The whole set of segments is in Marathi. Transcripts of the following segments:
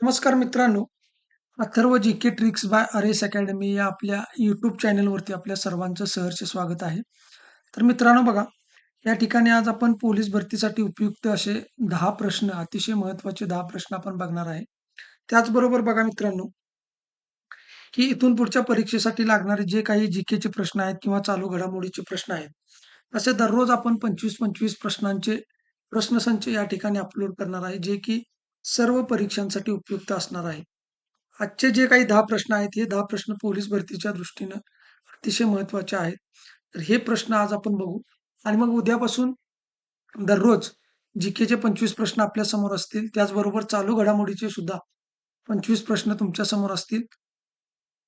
नमस्कार मित्रांनो, अथर्व जी-के ट्रिक्स बाय अरेस अकॅडमी या आपल्या यूट्यूब चॅनलवरती आपल्या सर्वांचं सहर्ष स्वागत आहे. तर मित्रांनो बघा, या ठिकाणी आज आपण पोलीस भरतीसाठी उपयुक्त असे 10 प्रश्न, अतिशय महत्त्वाचे 10 प्रश्न आपण बघणार आहे. त्याचबरोबर बघा मित्रांनो, की इथून पुढच्या परीक्षेसाठी लागणारे जे काही जी-केचे प्रश्न आहेत किंवा चालू घडामोडीचे प्रश्न आहेत, असे दररोज आपण 25-25 प्रश्नांचे प्रश्नसंच या ठिकाणी अपलोड करणार आहे, जे की सर्व परीक्षांसाठी उपयुक्त असणार आहे. आजचे जे काही दहा प्रश्न आहेत, हे दहा प्रश्न पोलीस भरतीच्या दृष्टीनं अतिशय महत्त्वाचे आहेत. तर हे प्रश्न आज आपण बघू आणि मग उद्यापासून दररोज जी-केचे 25 प्रश्न आपल्यासमोर असतील. त्याचबरोबर चालू घडामोडीचे सुद्धा 25 प्रश्न तुमच्यासमोर असतील.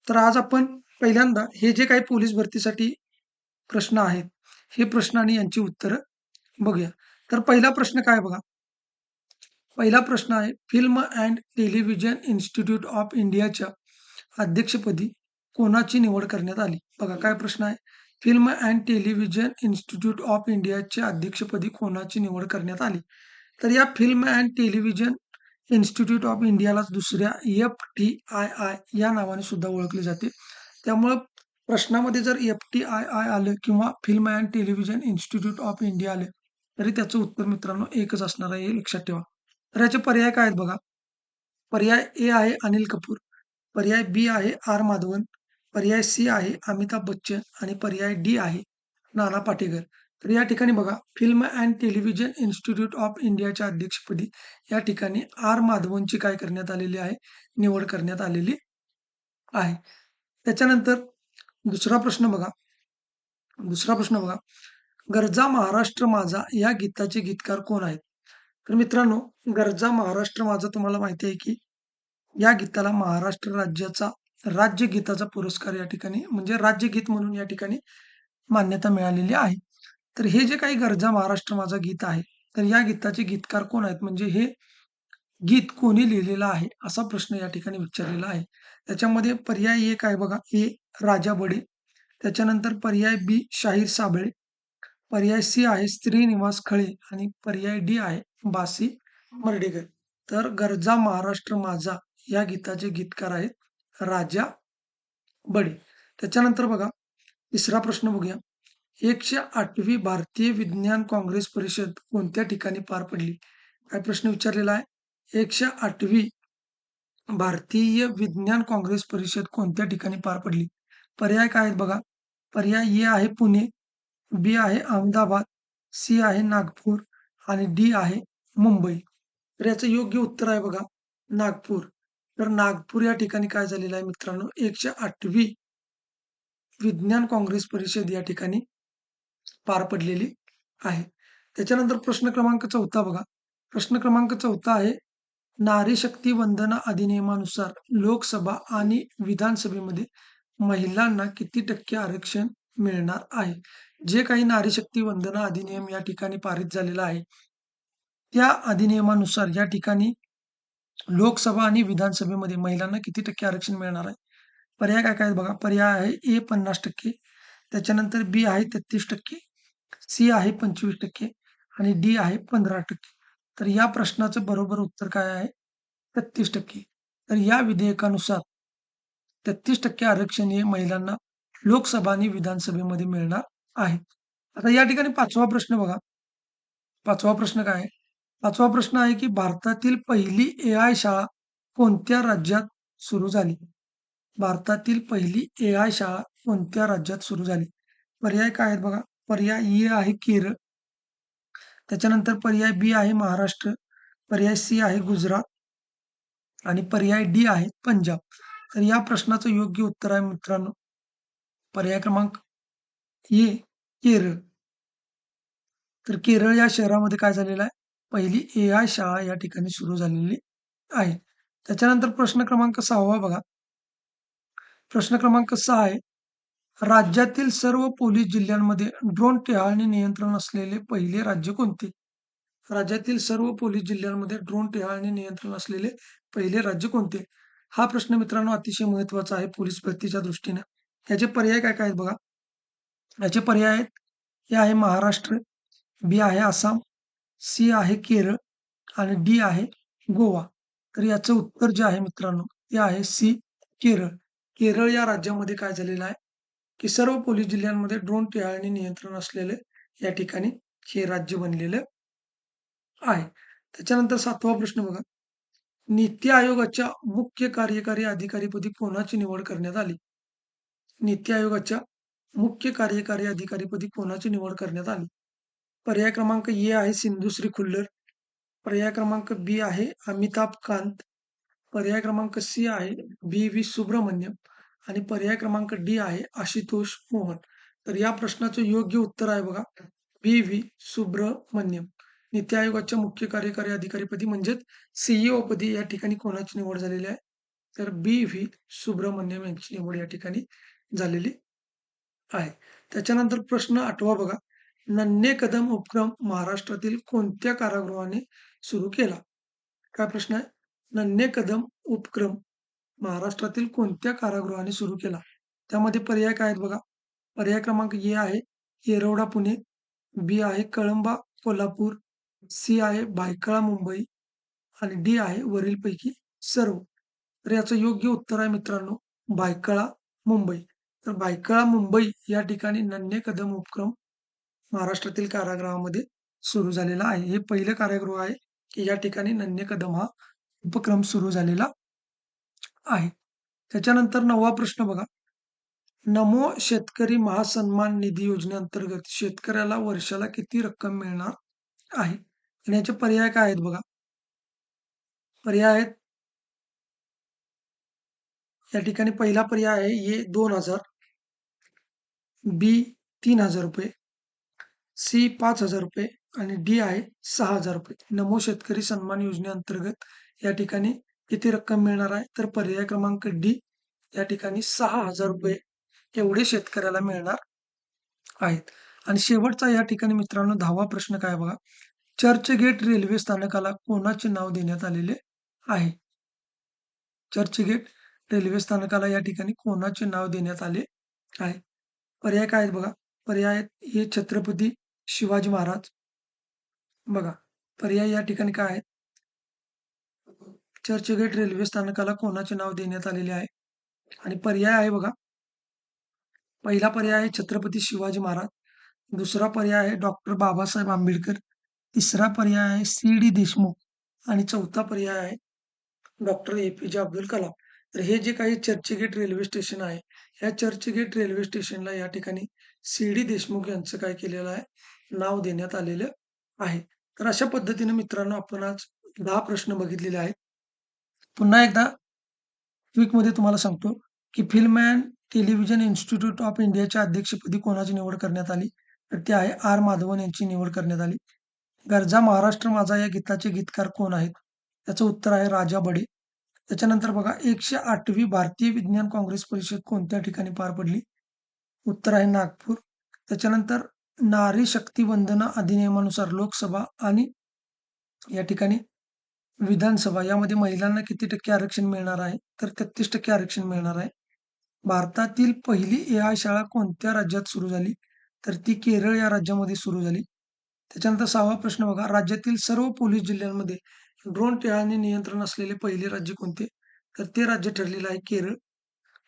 तर आज आपण पहिल्यांदा हे जे काही पोलीस भरतीसाठी प्रश्न आहेत, हे प्रश्न आणि यांची उत्तरं बघूया. तर पहिला प्रश्न काय बघा. पहिला प्रश्न आहे, film and television institute of इंडियाच्या अध्यक्षपदी कोणाची निवड करण्यात आली? बघा काय प्रश्न आहे. Film and television institute of इंडियाच्या अध्यक्षपदी कोणाची निवड करण्यात आली? तर या film and television institute of इंडियाला दुसऱ्या एफ-टी-आय-आय या नावाने सुद्धा ओळखले जाते. त्यामुळं प्रश्नामध्ये जर एफ-टी-आय-आय आलं किंवा film and television institute of India आलं, तरी त्याचं उत्तर मित्रांनो एकच असणार आहे, हे लक्षात ठेवा. तर याचे पर्याय काय आहेत बघा. पर्याय ए आहे अनिल कपूर, पर्याय बी आहे आर माधवन, पर्याय सी आहे अमिताभ बच्चन आणि पर्याय डी आहे नाना पाटेकर. तर या ठिकाणी बघा, film and television institute of इंडियाच्या अध्यक्षपदी या ठिकाणी आर माधवनची काय करण्यात आलेली आहे? निवड करण्यात आलेली आहे. त्याच्यानंतर दुसरा प्रश्न बघा. दुसरा प्रश्न बघा. गरजा महाराष्ट्र माझा या गीताचे गीतकार कोण आहेत? तर मित्रांनो, गरजा महाराष्ट्र माझा तुम्हाला माहिती आहे की या गीताला महाराष्ट्र राज्याचा राज्यगीताचा पुरस्कार या ठिकाणी म्हणजे राज्यगीत म्हणून या ठिकाणी मान्यता मिळालेली आहे. तर हे जे काही गरजा महाराष्ट्र माझा गीत आहे, तर या गीताचे गीतकार कोण आहेत? म्हणजे हे गीत कोणी लिहिलेलं आहे? असा प्रश्न या ठिकाणी विचारलेला आहे. त्याच्यामध्ये पर्याय एक आहे बघा, ए राजा बडे, त्याच्यानंतर पर्याय बी शाहीर साबळे, पर्याय सी आहे श्रीनिवास खळे आणि पर्याय डी आहे बासी मर्ढेकर. तर गरजा महाराष्ट्र माझा या गीताचे गीतकार आहेत राजा बडे. त्याच्यानंतर बघा तिसरा प्रश्न बघूया. एकशे आठवी भारतीय विज्ञान काँग्रेस परिषद कोणत्या ठिकाणी पार पडली? काय प्रश्न विचारलेला आहे? एकशे आठवी भारतीय विज्ञान काँग्रेस परिषद कोणत्या ठिकाणी पार पडली? पर्याय काय आहेत बघा. पर्याय ए आहे पुणे, बी आहे अहमदाबाद, सी आहे नागपूर आणि डी आहे मुंबई. तर याचं योग्य उत्तर आहे बघा नागपूर. तर नागपूर या ठिकाणी काय झालेलं आहे मित्रांनो, एकशे आठवी विज्ञान काँग्रेस परिषद या ठिकाणी पार पडलेली आहे. त्याच्यानंतर प्रश्न क्रमांक चौथा बघा. प्रश्न क्रमांक चौथा आहे, नारी शक्ती वंदना अधिनियमानुसार लोकसभा आणि विधानसभेमध्ये महिलांना किती टक्के आरक्षण मिळणार आहे? जे काही नारी शक्ती वंदना अधिनियम या ठिकाणी पारित झालेला आहे, त्या अधिनियमानुसार या ठिकाणी लोकसभा आणि विधानसभेमध्ये महिलांना किती टक्के आरक्षण मिळणार आहे? पर्याय काय काय बघा. पर्याय आहे ए पन्नास टक्के, त्याच्यानंतर बी आहे तेहतीस टक्के, सी आहे पंचवीस टक्के आणि डी आहे पंधरा टक्के. तर या प्रश्नाचं बरोबर उत्तर काय आहे? तेहतीस टक्के. तर या विधेयकानुसार तेहतीस टक्के आरक्षण हे महिलांना लोकसभा आणि विधानसभेमध्ये मिळणार आहे. आता या ठिकाणी पाचवा प्रश्न बघा. पाचवा प्रश्न काय आहे? पाचवा प्रश्न आहे की भारतातील पहिली ए-आय शाळा कोणत्या राज्यात सुरू झाली? भारतातील पहिली ए-आय शाळा कोणत्या राज्यात सुरू झाली? पर्याय काय आहेत बघा. पर्याय ए आहे केरळ, त्याच्यानंतर पर्याय बी आहे महाराष्ट्र, पर्याय सी आहे गुजरात आणि पर्याय डी आहे पंजाब. तर या प्रश्नाचं योग्य उत्तर आहे मित्रांनो पर्याय क्रमांक ए केरळ. तर केरळ या शहरामध्ये काय झालेलं आहे? पहिली ए-आय शाळा या ठिकाणी सुरू झालेली आहे. त्याच्यानंतर प्रश्न क्रमांक सहावा बघा. प्रश्न क्रमांक सहा आहे, राज्यातील सर्व पोलीस जिल्ह्यांमध्ये ड्रोन टेहाळणी नियंत्रण असलेले पहिले राज्य कोणते? राज्यातील सर्व पोलीस जिल्ह्यांमध्ये ड्रोन टेहाळणी नियंत्रण असलेले पहिले राज्य कोणते? हा प्रश्न मित्रांनो अतिशय महत्त्वाचा आहे पोलीस भरतीच्या दृष्टीने. याचे पर्याय काय काय आहेत बघा. याचे पर्याय आहेत, हे आहे महाराष्ट्र, बी आहे आसाम, सी आहे केरळ आणि डी आहे गोवा. तर याचं उत्तर जे आहे मित्रांनो ते आहे सी केरळ. केरळ या राज्यामध्ये काय झालेलं आहे, की सर्व पोलीस जिल्ह्यांमध्ये ड्रोन टिळाणी नियंत्रण असलेले या ठिकाणी हे राज्य बनलेलं आहे. त्याच्यानंतर सातवा प्रश्न बघा. नीती आयोगाच्या मुख्य कार्यकारी अधिकारीपदी कोणाची निवड करण्यात आली? नीती आयोगाच्या मुख्य कार्यकारी अधिकारीपदी कोणाची निवड करण्यात आली? पर्याय क्रमांक ए आहे सिंधुश्री खुल्लर. पर्याय क्रमांक बी आहे अमिताभ कांत. पर्याय क्रमांक सी आहे बी व्ही सुब्रमण्यम आणि पर्याय क्रमांक डी आहे आशुतोष मोहन. तर या प्रश्नाचं योग्य उत्तर आहे बघा बी व्ही सुब्रमण्यम. नीती आयोगाच्या मुख्य कार्यकारी अधिकारीपदी म्हणजेच सीईओ पदी या ठिकाणी कोणाची निवड झालेली आहे? तर बी व्ही सुब्रमण्यम यांची निवड या ठिकाणी झालेली आहे. त्याच्यानंतर प्रश्न आठवा बघा. नन्हे कदम उपक्रम महाराष्ट्रातील कोणत्या कारागृहाने सुरू केला? काय प्रश्न आहे? नन्हे कदम उपक्रम महाराष्ट्रातील कोणत्या कारागृहाने सुरू केला? त्यामध्ये पर्याय काय आहेत बघा. पर्याय क्रमांक ए आहे येरवडा पुणे, बी आहे कळंबा कोल्हापूर, सी आहे भायखळा मुंबई आणि डी आहे वरीलपैकी सर्व. तर याचं योग्य उत्तर आहे मित्रांनो भायखळा मुंबई. तर भायखळा मुंबई या ठिकाणी नन्हे कदम उपक्रम महाराष्ट्रातील कारागृहामध्ये सुरू झालेला आहे. हे पहिलं कारागृह आहे की या ठिकाणी नन्हे कदम हा उपक्रम सुरू झालेला आहे. त्याच्यानंतर नववा प्रश्न बघा. नमो शेतकरी महासन्मान निधी योजनेअंतर्गत शेतकऱ्याला वर्षाला किती रक्कम मिळणार आहे? आणि याचे पर्याय काय आहेत बघा. पर्याय आहेत या ठिकाणी पहिला पर्याय आहे हे दोन हजार बी ₹3000 सी ₹5000 आणि डी आहे ₹6000 नमो शेतकरी सन्मान योजनेअंतर्गत या ठिकाणी किती रक्कम मिळणार आहे? तर पर्याय क्रमांक डी या ठिकाणी ₹6000 एवढे शेतकऱ्याला मिळणार आहेत. आणि शेवटचा या ठिकाणी मित्रांनो 10वा प्रश्न काय बघा. चर्चगेट रेल्वे स्थानकाला कोणाचे नाव देण्यात आलेले आहे? चर्चगेट रेल्वे स्थानकाला या ठिकाणी कोणाचे नाव देण्यात आले आहे? पर्याय काय आहेत बघा. पर्याय आहेत ए छत्रपती शिवाजी महाराज. बघा पर्याय या ठिकाणी काय आहेत? चर्चगेट रेल्वे स्थानकाला कोणाचे नाव देण्यात आलेले आहे? आणि पर्याय आहे बघा. पहिला पर्याय आहे छत्रपती शिवाजी महाराज. दुसरा पर्याय आहे डॉक्टर बाबासाहेब आंबेडकर. तिसरा पर्याय आहे सी डी देशमुख आणि चौथा पर्याय आहे डॉक्टर ए पी जे अब्दुल कलाम. तर हे जे काही चर्चगेट रेल्वे स्टेशन आहे, या चर्चगेट रेल्वे स्टेशनला या ठिकाणी सी डी देशमुख यांचं काय केलेलं आहे? नाव देण्यात आलेलं आहे. तर अशा पद्धतीने मित्रांनो आपण आज दहा प्रश्न बघितलेले आहेत. पुन्हा एकदा क्विकमध्ये तुम्हाला सांगतो की film and television institute of इंडियाच्या अध्यक्षपदी कोणाची निवड करण्यात आली? तर ते आहे आर माधवन यांची निवड करण्यात आली. गरजा महाराष्ट्र माझा या गीताचे गीतकार कोण आहेत? त्याचं उत्तर आहे राजा बडे. त्याच्यानंतर बघा 108वी भारतीय विज्ञान काँग्रेस परिषद कोणत्या ठिकाणी पार पडली? उत्तर आहे नागपूर. त्याच्यानंतर नारी शक्ती वंदना अधिनियमानुसार लोकसभा आणि या ठिकाणी विधानसभा यामध्ये महिलांना किती टक्के आरक्षण मिळणार आहे? तर 33% आरक्षण मिळणार आहे. भारतातील पहिली ए-आय शाळा कोणत्या राज्यात सुरू झाली? तर ती केरळ या राज्यामध्ये सुरू झाली. त्याच्यानंतर सहावा प्रश्न बघा. राज्यातील सर्व पोलीस जिल्ह्यांमध्ये ड्रोन टिळाने नियंत्रण असलेले पहिले राज्य कोणते? तर ते राज्य ठरलेलं आहे केरळ.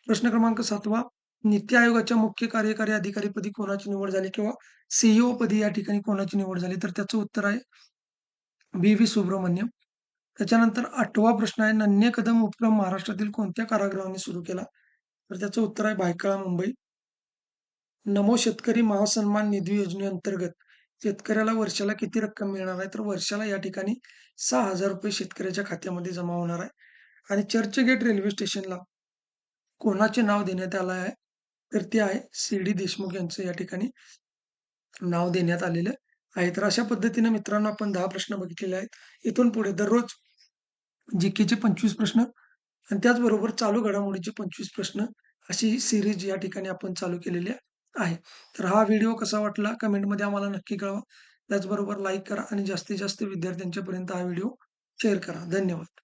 प्रश्न क्रमांक सातवा नीती आयोगाच्या मुख्य कार्यकारी अधिकारीपदी कोणाची निवड झाली किंवा सीईओ पदी या ठिकाणी कोणाची निवड झाली? तर त्याचं उत्तर आहे बी व्ही सुब्रमण्यम. त्याच्यानंतर आठवा प्रश्न आहे नन्हे कदम उपक्रम महाराष्ट्रातील कोणत्या कारागृहाने सुरू केला? तर त्याचं उत्तर आहे भायखळा मुंबई. नमो शेतकरी महासन्मान निधी योजनेअंतर्गत शेतकऱ्याला वर्षाला किती रक्कम मिळणार आहे? तर वर्षाला या ठिकाणी ₹6000 शेतकऱ्याच्या खात्यामध्ये जमा होणार आहे. आणि चर्चगेट रेल्वे स्टेशनला कोणाचे नाव देण्यात आलं आहे? तर ते आहे सी डी देशमुख यांचं या ठिकाणी नाव देण्यात आलेलं आहे. तर अशा पद्धतीने मित्रांनो आपण दहा प्रश्न बघितलेले आहेत. इथून पुढे दररोज जीकेचे 25 प्रश्न आणि त्याचबरोबर चालू घडामोडीचे 25 प्रश्न अशी सिरीज या ठिकाणी आपण चालू केलेली आहे आहे. तर हा व्हिडिओ कसा वाटला कमेंटमध्ये आम्हाला नक्की कळवा. त्याचबरोबर लाईक करा आणि जास्तीत जास्त विद्यार्थ्यांच्यापर्यंत हा व्हिडिओ शेअर करा. धन्यवाद.